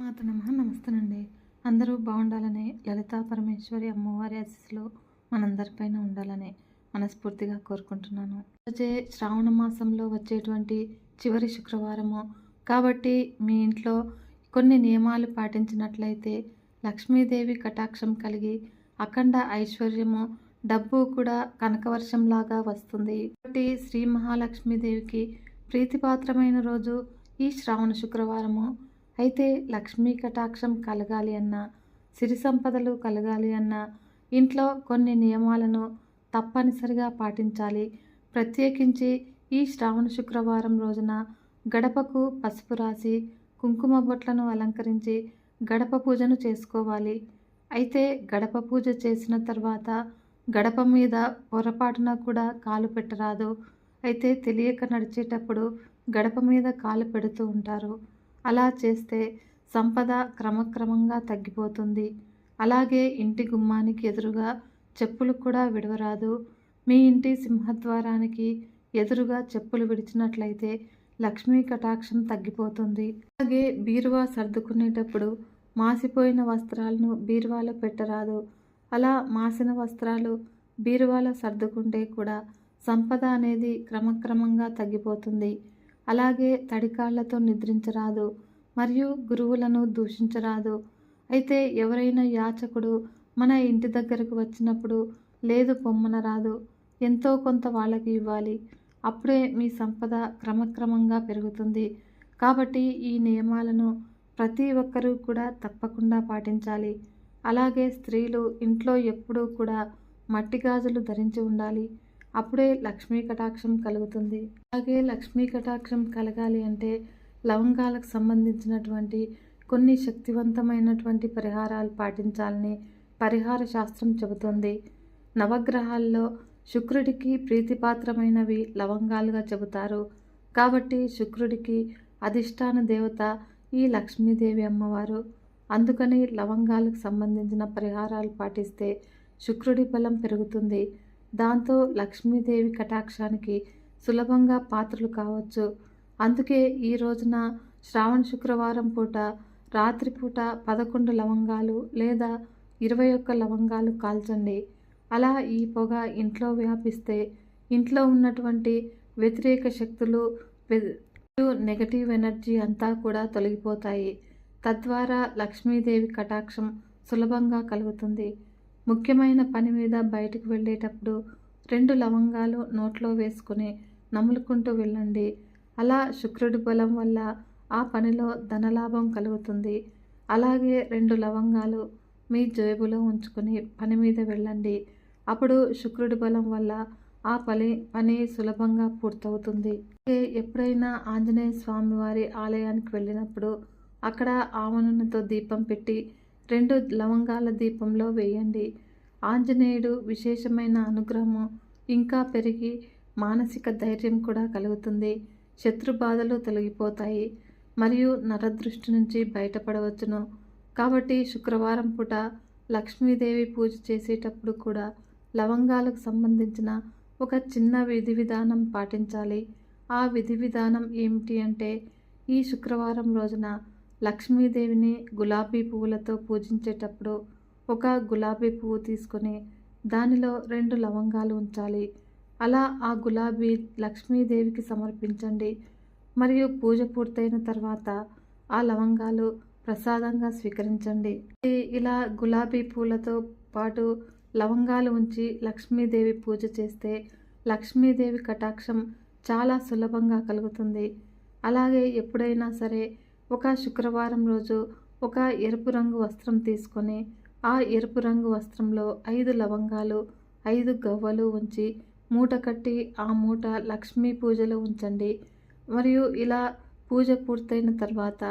మాత నమ నమస్తేనండి. అందరూ బాగుండాలని లలితా పరమేశ్వరి అమ్మవారి ఆశీస్సులు మనందరిపైన ఉండాలని మనస్ఫూర్తిగా కోరుకుంటున్నాను. వచ్చే శ్రావణ మాసంలో వచ్చేటువంటి చివరి శుక్రవారము. కాబట్టి మీ ఇంట్లో కొన్ని నియమాలు పాటించినట్లయితే లక్ష్మీదేవి కటాక్షం కలిగి అఖండ ఐశ్వర్యము డబ్బు కూడా కనకవర్షంలాగా వస్తుంది. కాబట్టి శ్రీ మహాలక్ష్మీదేవికి ప్రీతిపాత్రమైన రోజు ఈ శ్రావణ శుక్రవారము. అయితే లక్ష్మీ కటాక్షం కలగాలి అన్నా సిరి సంపదలు కలగాలి అన్నా ఇంట్లో కొన్ని నియమాలను తప్పనిసరిగా పాటించాలి. ప్రత్యేకించి ఈ శ్రావణ శుక్రవారం రోజున గడపకు పసుపు రాసి కుంకుమ బొట్లను అలంకరించి గడప పూజను చేసుకోవాలి. అయితే గడప పూజ చేసిన తర్వాత గడప మీద పొరపాటున కూడా కాలు పెట్టరాదు. అయితే తెలియక నడిచేటప్పుడు గడప మీద కాలు పెడుతూ ఉంటారు. అలా చేస్తే సంపద క్రమక్రమంగా తగ్గిపోతుంది. అలాగే ఇంటి గుమ్మానికి ఎదురుగా చెప్పులు కూడా విడవరాదు. మీ ఇంటి సింహద్వారానికి ఎదురుగా చెప్పులు విడిచినట్లయితే లక్ష్మీ కటాక్షం తగ్గిపోతుంది. అలాగే బీరువా సర్దుకునేటప్పుడు మాసిపోయిన వస్త్రాలను బీరువాలో పెట్టరాదు. అలా మాసిన వస్త్రాలు బీరువాలో సర్దుకుంటే కూడా సంపద అనేది క్రమక్రమంగా తగ్గిపోతుంది. అలాగే తడికాళ్ళతో నిద్రించరాదు. మరియు గురువులను దూషించరాదు. అయితే ఎవరైనా యాచకుడు మన ఇంటి దగ్గరకు వచ్చినప్పుడు లేదు పొమ్మన రాదు. ఎంతో కొంత వాళ్ళకి ఇవ్వాలి. అప్పుడే మీ సంపద క్రమక్రమంగా పెరుగుతుంది. కాబట్టి ఈ నియమాలను ప్రతి ఒక్కరూ కూడా తప్పకుండా పాటించాలి. అలాగే స్త్రీలు ఇంట్లో ఎప్పుడూ కూడా మట్టి గాజులు ధరించి ఉండాలి. అప్పుడే లక్ష్మీ కటాక్షం కలుగుతుంది. అలాగే లక్ష్మీ కటాక్షం కలగాలి అంటే లవంగాలకు సంబంధించినటువంటి కొన్ని శక్తివంతమైనటువంటి పరిహారాలు పాటించాలని పరిహార శాస్త్రం చెబుతుంది. నవగ్రహాల్లో శుక్రుడికి ప్రీతిపాత్రమైనవి లవంగాలుగా చెబుతారు. కాబట్టి శుక్రుడికి అధిష్టాన దేవత ఈ లక్ష్మీదేవి అమ్మవారు. అందుకని లవంగాలకు సంబంధించిన పరిహారాలు పాటిస్తే శుక్రుడి బలం పెరుగుతుంది. దాంతో లక్ష్మీదేవి కటాక్షానికి సులభంగా పాత్రలు కావచ్చు. అందుకే ఈ రోజున శ్రావణ శుక్రవారం పూట రాత్రిపూట పదకొండు లవంగాలు లేదా ఇరవై ఒక్క లవంగాలు కాల్చండి. అలా ఈ పొగ ఇంట్లో వ్యాపిస్తే ఇంట్లో ఉన్నటువంటి వ్యతిరేక శక్తులు నెగటివ్ ఎనర్జీ అంతా కూడా తొలగిపోతాయి. తద్వారా లక్ష్మీదేవి కటాక్షం సులభంగా కలుగుతుంది. ముఖ్యమైన పని మీద బయటకు వెళ్ళేటప్పుడు రెండు లవంగాలు నోట్లో వేసుకుని నములుకుంటూ వెళ్ళండి. అలా శుక్రుడి బలం వల్ల ఆ పనిలో ధనలాభం కలుగుతుంది. అలాగే రెండు లవంగాలు మీ జేబులో ఉంచుకుని పని మీద వెళ్ళండి. అప్పుడు శుక్రుడి బలం వల్ల ఆ పని పని సులభంగా పూర్తవుతుంది. ఎప్పుడైనా ఆంజనేయ స్వామి వారి ఆలయానికి వెళ్ళినప్పుడు అక్కడ ఆవనూనెతో దీపం పెట్టి రెండు లవంగాల దీపంలో వేయండి. ఆంజనేయుడు విశేషమైన అనుగ్రహము ఇంకా పెరిగి మానసిక ధైర్యం కూడా కలుగుతుంది. శత్రు బాధలు తొలగిపోతాయి. మరియు నరదృష్టి నుంచి బయటపడవచ్చును. కాబట్టి శుక్రవారం పూట లక్ష్మీదేవి పూజ చేసేటప్పుడు కూడా లవంగాలకు సంబంధించిన ఒక చిన్న విధి విధానం పాటించాలి. ఆ విధి విధానం ఏమిటి అంటే ఈ శుక్రవారం రోజున లక్ష్మీదేవిని గులాబీ పువ్వులతో పూజించేటప్పుడు ఒక గులాబీ పువ్వు తీసుకొని దానిలో రెండు లవంగాలు ఉంచాలి. అలా ఆ గులాబీ లక్ష్మీదేవికి సమర్పించండి. మరియు పూజ పూర్తయిన తర్వాత ఆ లవంగాలు ప్రసాదంగా స్వీకరించండి. ఇలా గులాబీ పూలతో పాటు లవంగాలు ఉంచి లక్ష్మీదేవి పూజ చేస్తే లక్ష్మీదేవి కటాక్షం చాలా సులభంగా కలుగుతుంది. అలాగే ఎప్పుడైనా సరే ఒక శుక్రవారం రోజు ఒక ఎరుపు రంగు వస్త్రం తీసుకొని ఆ ఎరుపు రంగు వస్త్రంలో ఐదు లవంగాలు ఐదు గవ్వలు ఉంచి మూట కట్టి ఆ మూట లక్ష్మీ పూజలో ఉంచండి. మరియు ఇలా పూజ పూర్తయిన తర్వాత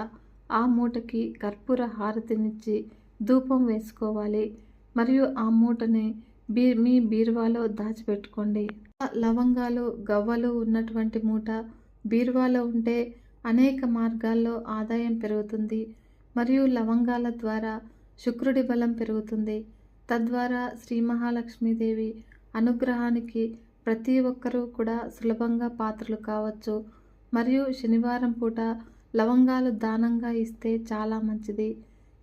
ఆ మూటకి కర్పూర హారతినిచ్చి ధూపం వేసుకోవాలి. మరియు ఆ మూటని బీ మీ బీరువాలో దాచిపెట్టుకోండి. లవంగాలు గవ్వలు ఉన్నటువంటి మూట బీరువాలో ఉంటే అనేక మార్గాల్లో ఆదాయం పెరుగుతుంది. మరియు లవంగాల ద్వారా శుక్రుడి బలం పెరుగుతుంది. తద్వారా శ్రీ మహాలక్ష్మీదేవి అనుగ్రహానికి ప్రతి ఒక్కరూ కూడా సులభంగా పాత్రలు కావచ్చు. మరియు శనివారం పూట లవంగాలు దానంగా ఇస్తే చాలా మంచిది.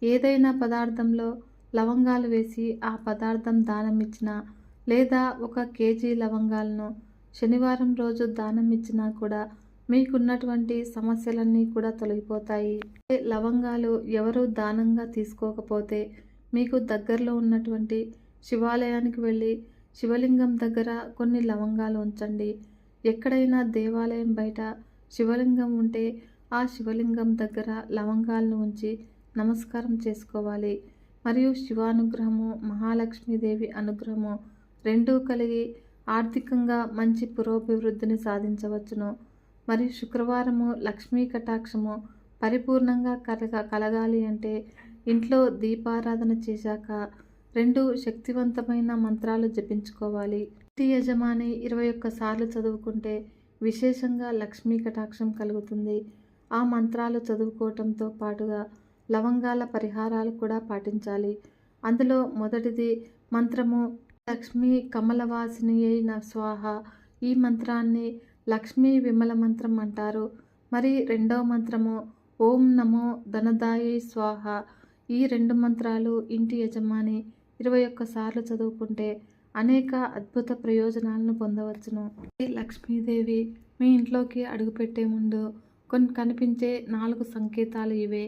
ఏదైనా పదార్థంలో లవంగాలు వేసి ఆ పదార్థం దానం ఇచ్చినా లేదా ఒక కేజీ లవంగాలను శనివారం రోజు దానం ఇచ్చినా కూడా మీకున్నటువంటి సమస్యలన్నీ కూడా తొలగిపోతాయి. లవంగాలు ఎవరు దానంగా తీసుకోకపోతే మీకు దగ్గరలో ఉన్నటువంటి శివాలయానికి వెళ్ళి శివలింగం దగ్గర కొన్ని లవంగాలు ఉంచండి. ఎక్కడైనా దేవాలయం బయట శివలింగం ఉంటే ఆ శివలింగం దగ్గర లవంగాలను ఉంచి నమస్కారం చేసుకోవాలి. మరియు శివానుగ్రహము మహాలక్ష్మీదేవి అనుగ్రహము రెండూ కలిగి ఆర్థికంగా మంచి పురోభివృద్ధిని సాధించవచ్చును. మరియు శుక్రవారము లక్ష్మీ కటాక్షము పరిపూర్ణంగా కలగ కలగాలి అంటే ఇంట్లో దీపారాధన చేశాక రెండు శక్తివంతమైన మంత్రాలు జపించుకోవాలి. ఇంటి యజమాని ఇరవై ఒక్క సార్లు చదువుకుంటే విశేషంగా లక్ష్మీ కటాక్షం కలుగుతుంది. ఆ మంత్రాలు చదువుకోవటంతో పాటుగా లవంగాల పరిహారాలు కూడా పాటించాలి. అందులో మొదటిది మంత్రము లక్ష్మీ కమలవాసిని అయిన స్వాహ. ఈ మంత్రాన్ని లక్ష్మీ విమల మంత్రం అంటారు. మరి రెండవ మంత్రము ఓం నమో ధనదాయి స్వాహ. ఈ రెండు మంత్రాలు ఇంటి యజమాని ఇరవై ఒక్కసార్లు చదువుకుంటే అనేక అద్భుత ప్రయోజనాలను పొందవచ్చును. లక్ష్మీదేవి మీ ఇంట్లోకి అడుగుపెట్టే ముందు కొన్ని కనిపించే నాలుగు సంకేతాలు ఇవే.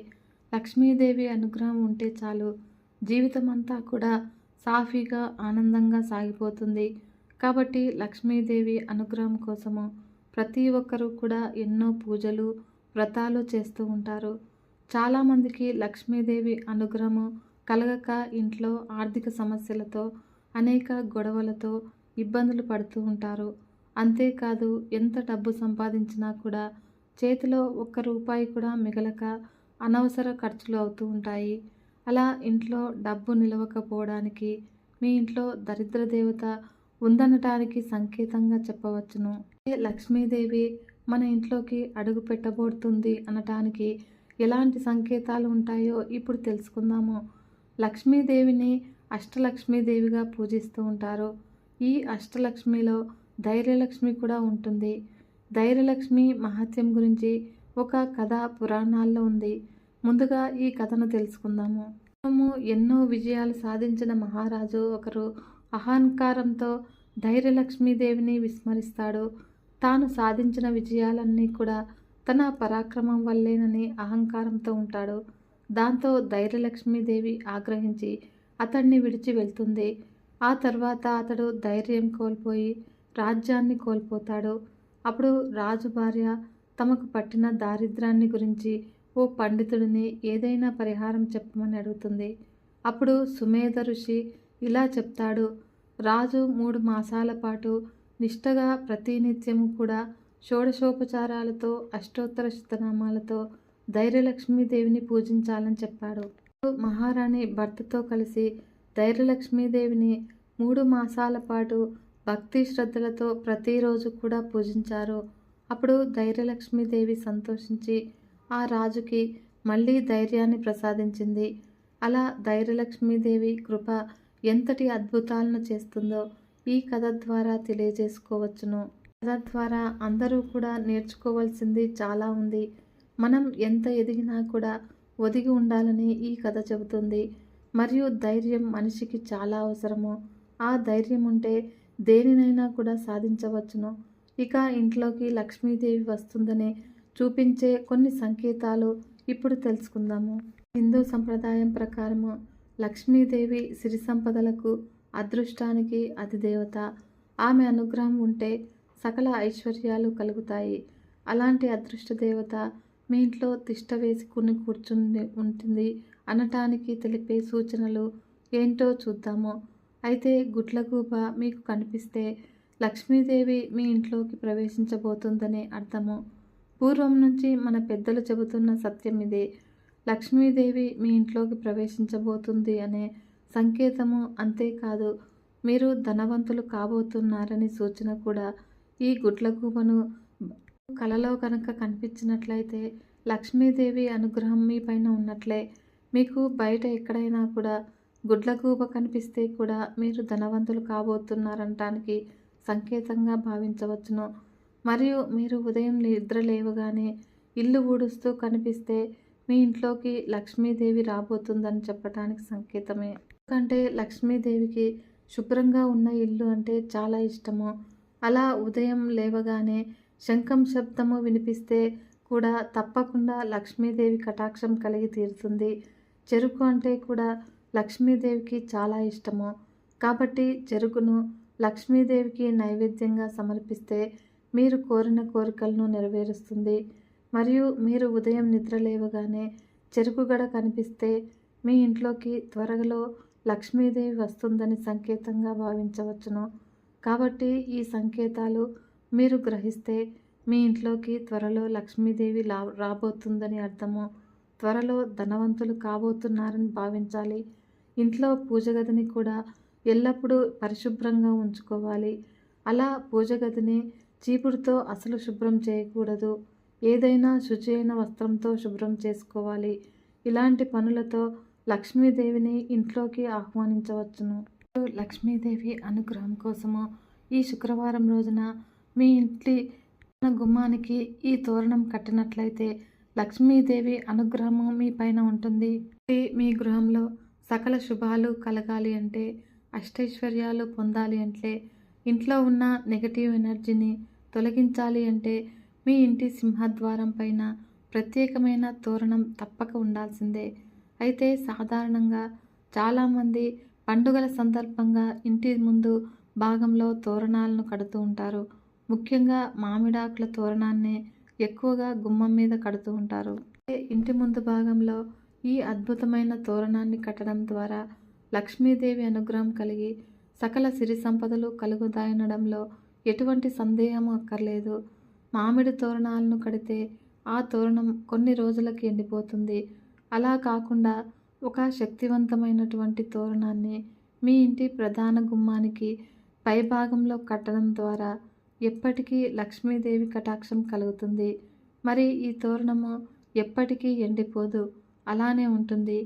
లక్ష్మీదేవి అనుగ్రహం ఉంటే చాలు జీవితం అంతా కూడా సాఫీగా ఆనందంగా సాగిపోతుంది. కాబట్టి లక్ష్మీదేవి అనుగ్రహం కోసము ప్రతి ఒక్కరూ కూడా ఎన్నో పూజలు వ్రతాలు చేస్తూ ఉంటారు. చాలామందికి లక్ష్మీదేవి అనుగ్రహము కలగక ఇంట్లో ఆర్థిక సమస్యలతో అనేక గొడవలతో ఇబ్బందులు పడుతూ ఉంటారు. అంతేకాదు ఎంత డబ్బు సంపాదించినా కూడా చేతిలో ఒక్క రూపాయి కూడా మిగలక అనవసర ఖర్చులు అవుతూ ఉంటాయి. అలా ఇంట్లో డబ్బు నిలవకపోవడానికి మీ ఇంట్లో దరిద్ర దేవత ఉందనటానికి సంకేతంగా చెప్పవచ్చును. లక్ష్మీదేవి మన ఇంట్లోకి అడుగు పెట్టబోతుంది అనటానికి ఎలాంటి సంకేతాలు ఉంటాయో ఇప్పుడు తెలుసుకుందాము. లక్ష్మీదేవిని అష్టలక్ష్మీదేవిగా పూజిస్తూ ఉంటారు. ఈ అష్టలక్ష్మిలో ధైర్యలక్ష్మి కూడా ఉంటుంది. ధైర్యలక్ష్మి మహత్యం గురించి ఒక కథ పురాణాల్లో ఉంది. ముందుగా ఈ కథను తెలుసుకుందాము. ఎన్నో విజయాలు సాధించిన మహారాజు ఒకరు అహంకారంతో ధైర్యలక్ష్మీదేవిని విస్మరిస్తాడు. తాను సాధించిన విజయాలన్నీ కూడా తన పరాక్రమం వల్లేనని అహంకారంతో ఉంటాడు. దాంతో ధైర్యలక్ష్మీదేవి ఆగ్రహించి అతన్ని విడిచి వెళ్తుంది. ఆ తర్వాత అతడు ధైర్యం కోల్పోయి రాజ్యాన్ని కోల్పోతాడు. అప్పుడు రాజు భార్య తమకు పట్టిన దారిద్రాన్ని గురించి ఓ పండితుడిని ఏదైనా పరిహారం చెప్పమని అడుగుతుంది. అప్పుడు సుమేధ ఋషి ఇలా చెప్తాడు. రాజు మూడు మాసాల పాటు నిష్టగా ప్రతినిత్యము కూడా షోడశోపచారాలతో అష్టోత్తర శతనామాలతో ధైర్యలక్ష్మీదేవిని పూజించాలని చెప్పాడు. మహారాణి భర్తతో కలిసి ధైర్యలక్ష్మీదేవిని మూడు మాసాల పాటు భక్తి శ్రద్ధలతో ప్రతిరోజు కూడా పూజించారు. అప్పుడు ధైర్యలక్ష్మీదేవి సంతోషించి ఆ రాజుకి మళ్ళీ ధైర్యాన్ని ప్రసాదించింది. అలా ధైర్యలక్ష్మీదేవి కృప ఎంతటి అద్భుతాలను చేస్తుందో ఈ కథ ద్వారా తెలియజేసుకోవచ్చును. కథ ద్వారా అందరూ కూడా నేర్చుకోవాల్సింది చాలా ఉంది. మనం ఎంత ఎదిగినా కూడా ఒదిగి ఉండాలని ఈ కథ చెబుతుంది. మరియు ధైర్యం మనిషికి చాలా అవసరము. ఆ ధైర్యం ఉంటే దేనినైనా కూడా సాధించవచ్చును. ఇక ఇంట్లోకి లక్ష్మీదేవి వస్తుందని చూపించే కొన్ని సంకేతాలు ఇప్పుడు తెలుసుకుందాము. హిందూ సంప్రదాయం ప్రకారము లక్ష్మీదేవి సిరి సంపదలకు అదృష్టానికి అధిదేవత. ఆమె అనుగ్రహం ఉంటే సకల ఐశ్వర్యాలు కలుగుతాయి. అలాంటి అదృష్ట దేవత మీ ఇంట్లో తిష్ట వేసుకుని కూర్చుని ఉంటుంది అనటానికి తెలిపే సూచనలు ఏంటో చూద్దాము. అయితే గుడ్లగూబ మీకు కనిపిస్తే లక్ష్మీదేవి మీ ఇంట్లోకి ప్రవేశించబోతుందనే అర్థము. పూర్వం నుంచి మన పెద్దలు చెబుతున్న సత్యం ఇదే. లక్ష్మీదేవి మీ ఇంట్లోకి ప్రవేశించబోతుంది అనే సంకేతము అంతేకాదు మీరు ధనవంతులు కాబోతున్నారని సూచన కూడా ఈ గుడ్లగూబను కలలో కనుక కనిపించినట్లయితే లక్ష్మీదేవి అనుగ్రహం మీ పైన ఉన్నట్లే. మీకు బయట ఎక్కడైనా కూడా గుడ్లగూబ కనిపిస్తే కూడా మీరు ధనవంతులు కాబోతున్నారనటానికి సంకేతంగా భావించవచ్చును. మరియు మీరు ఉదయం నిద్ర లేవగానే ఇల్లు ఊడుస్తూ కనిపిస్తే మీ ఇంట్లోకి లక్ష్మీదేవి రాబోతుందని చెప్పడానికి సంకేతమే. ఎందుకంటే లక్ష్మీదేవికి శుభ్రంగా ఉన్న ఇల్లు అంటే చాలా ఇష్టము. అలా ఉదయం లేవగానే శంఖం శబ్దము వినిపిస్తే కూడా తప్పకుండా లక్ష్మీదేవి కటాక్షం కలిగి తీరుతుంది. చెరుకు అంటే కూడా లక్ష్మీదేవికి చాలా ఇష్టము. కాబట్టి చెరుకును లక్ష్మీదేవికి నైవేద్యంగా సమర్పిస్తే మీరు కోరిన కోరికలను నెరవేరుస్తుంది. మరియు మీరు ఉదయం నిద్ర లేవగానే చెరుకు గడ కనిపిస్తే మీ ఇంట్లోకి త్వరలో లక్ష్మీదేవి వస్తుందని సంకేతంగా భావించవచ్చును. కాబట్టి ఈ సంకేతాలు మీరు గ్రహిస్తే మీ ఇంట్లోకి త్వరలో లక్ష్మీదేవి లా రాబోతుందని అర్థము. త్వరలో ధనవంతులు కాబోతున్నారని భావించాలి. ఇంట్లో పూజ గదిని కూడా ఎల్లప్పుడూ పరిశుభ్రంగా ఉంచుకోవాలి. అలా పూజ గదిని చీపుడుతో అసలు శుభ్రం చేయకూడదు. ఏదైనా శుచి అయిన వస్త్రంతో శుభ్రం చేసుకోవాలి. ఇలాంటి పనులతో లక్ష్మీదేవిని ఇంట్లోకి ఆహ్వానించవచ్చును. లక్ష్మీదేవి అనుగ్రహం కోసము ఈ శుక్రవారం రోజున మీ ఇంటి గుమ్మానికి ఈ తోరణం కట్టినట్లయితే లక్ష్మీదేవి అనుగ్రహము మీ పైన ఉంటుంది. మీ గృహంలో సకల శుభాలు కలగాలి అంటే అష్టైశ్వర్యాలు పొందాలి అంటే ఇంట్లో ఉన్న నెగటివ్ ఎనర్జీని తొలగించాలి అంటే మీ ఇంటి సింహద్వారం పైన ప్రత్యేకమైన తోరణం తప్పక ఉండాల్సిందే. అయితే సాధారణంగా చాలామంది పండుగల సందర్భంగా ఇంటి ముందు భాగంలో తోరణాలను కడుతూ ఉంటారు. ముఖ్యంగా మామిడాకుల తోరణాన్ని ఎక్కువగా గుమ్మం మీద కడుతూ ఉంటారు. ఇంటి ముందు భాగంలో ఈ అద్భుతమైన తోరణాన్ని కట్టడం ద్వారా లక్ష్మీదేవి అనుగ్రహం కలిగి సకల సిరి సంపదలు కలుగుతాయనడంలో ఎటువంటి సందేహం అక్కర్లేదు. మామిడి తోరణాలను కడితే ఆ తోరణం కొన్ని రోజులకి ఎండిపోతుంది. అలా కాకుండా ఒక శక్తివంతమైనటువంటి తోరణాన్ని మీ ఇంటి ప్రధాన గుమ్మానికి పైభాగంలో కట్టడం ద్వారా ఎప్పటికీ లక్ష్మీదేవి కటాక్షం కలుగుతుంది. మరి ఈ తోరణము ఎప్పటికీ ఎండిపోదు అలానే ఉంటుంది.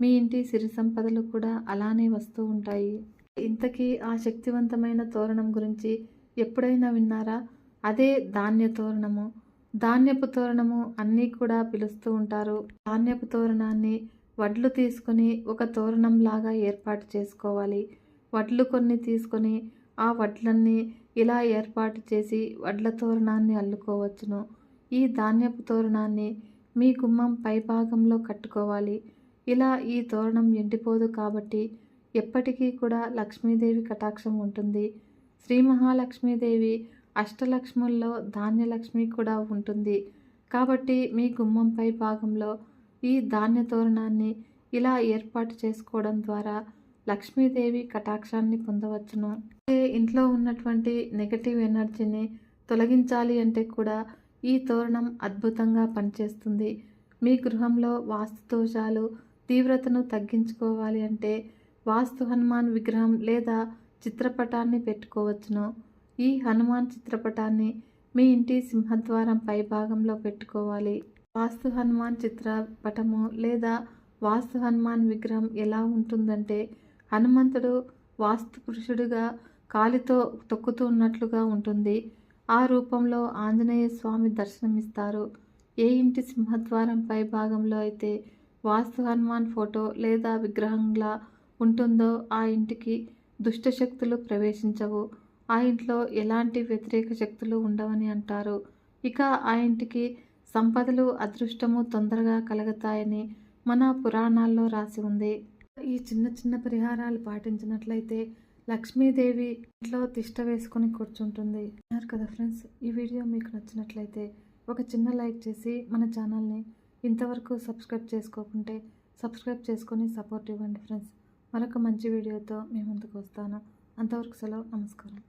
మీ ఇంటి సిరి సంపదలు కూడా అలానే వస్తూ ఉంటాయి. ఇంతకీ ఆ శక్తివంతమైన తోరణం గురించి ఎప్పుడైనా విన్నారా? అదే ధాన్య తోరణము. ధాన్యపు తోరణము అన్నీ కూడా పిలుస్తూ ఉంటారు. ధాన్యపు తోరణాన్ని వడ్లు తీసుకొని ఒక తోరణం లాగా ఏర్పాటు చేసుకోవాలి. వడ్లు కొన్ని తీసుకొని ఆ వడ్లన్నీ ఇలా ఏర్పాటు చేసి వడ్ల తోరణాన్ని అల్లుకోవచ్చును. ఈ ధాన్యపు తోరణాన్ని మీ గుమ్మం పైభాగంలో కట్టుకోవాలి. ఇలా ఈ తోరణం ఎండిపోదు కాబట్టి ఎప్పటికీ కూడా లక్ష్మీదేవి కటాక్షం ఉంటుంది. శ్రీ మహాలక్ష్మీదేవి అష్టలక్ష్ముల్లో ధాన్యలక్ష్మి కూడా ఉంటుంది. కాబట్టి మీ గుమ్మంపై భాగంలో ఈ ధాన్య తోరణాన్ని ఇలా ఏర్పాటు చేసుకోవడం ద్వారా లక్ష్మీదేవి కటాక్షాన్ని పొందవచ్చును. ఇంట్లో ఉన్నటువంటి నెగటివ్ ఎనర్జీని తొలగించాలి అంటే కూడా ఈ తోరణం అద్భుతంగా పనిచేస్తుంది. మీ గృహంలో వాస్తు దోషాలు తీవ్రతను తగ్గించుకోవాలి అంటే వాస్తు హనుమాన్ విగ్రహం లేదా చిత్రపటాన్ని పెట్టుకోవచ్చును. ఈ హనుమాన్ చిత్రపటాన్ని మీ ఇంటి సింహద్వారం పై భాగంలో పెట్టుకోవాలి. వాస్తు హనుమాన్ చిత్రపటము లేదా వాస్తు హనుమాన్ విగ్రహం ఎలా ఉంటుందంటే హనుమంతుడు వాస్తు పురుషుడిగా కాలితో తొక్కుతూ ఉన్నట్లుగా ఉంటుంది. ఆ రూపంలో ఆంజనేయ స్వామి దర్శనమిస్తారు. ఏ ఇంటి సింహద్వారం పై భాగంలో అయితే వాస్తు హనుమాన్ ఫోటో లేదా విగ్రహంలా ఉంటుందో ఆ ఇంటికి దుష్టశక్తులు ప్రవేశించవు. ఆ ఇంట్లో ఎలాంటి వ్యతిరేక శక్తులు ఉండవని అంటారు. ఇక ఆ ఇంటికి సంపదలు అదృష్టము తొందరగా కలుగుతాయని మన పురాణాల్లో రాసి ఉంది. ఈ చిన్న చిన్న పరిహారాలు పాటించినట్లయితే లక్ష్మీదేవి ఇంట్లో తిష్ట వేసుకొని కూర్చుంటుంది. అన్నారు కదా ఫ్రెండ్స్? ఈ వీడియో మీకు నచ్చినట్లయితే ఒక చిన్న లైక్ చేసి మన ఛానల్ని ఇంతవరకు సబ్స్క్రైబ్ చేసుకోకుంటే సబ్స్క్రైబ్ చేసుకొని సపోర్ట్ ఇవ్వండి ఫ్రెండ్స్. మరొక మంచి వీడియోతో మీ ముందుకు వస్తాను. అంతవరకు సెలవు. నమస్కారం.